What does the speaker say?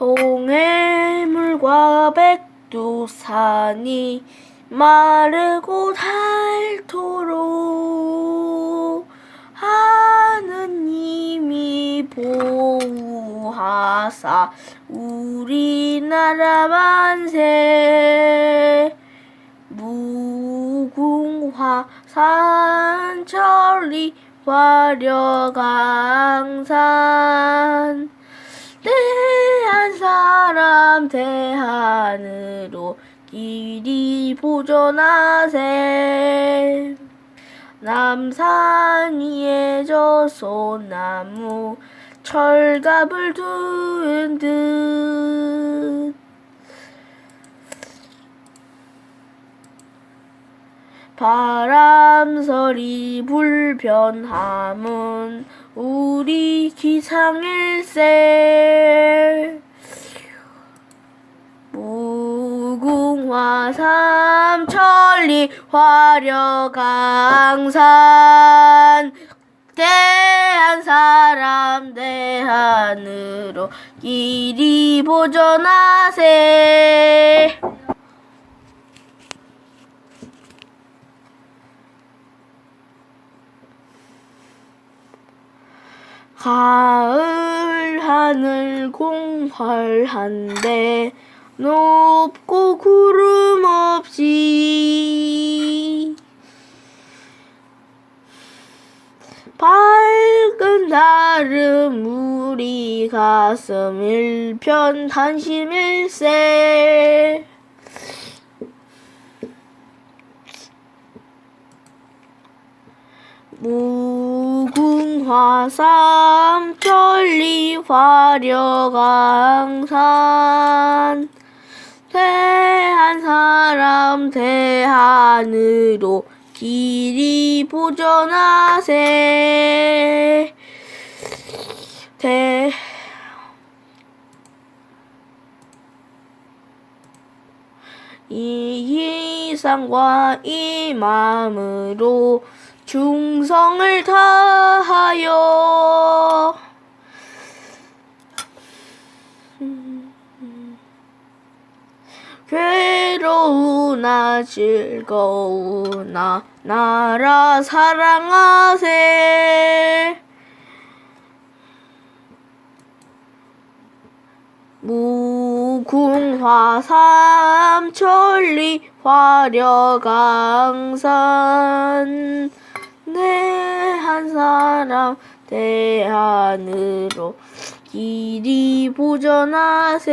동해물과 백두산이 마르고 닳도록 하느님이 보호하사 우리나라 만세 무궁화 산천리 화려강산 대한으로 길이 보존하세. 남산 위에 저 소나무 철갑을 둔 듯. 바람소리 불변함은 우리 기상일세 삼천리 화려강산. 대한 사람 대한으로 길이 보존하세. 가을 하늘 공활한데 높고 구름 없이. 밝은 달은 우리 가슴 일편 한심일세 무궁화 삼천리 화려강산 대한 사람 대한으로 길이 보존하세. 대. 이 이상과 이 마음으로 충성을 다하여 괴로우나 즐거우나 나라 사랑하세. 무궁화 삼천리 화려강산. 내 한 사람 대한으로 길이 보존하세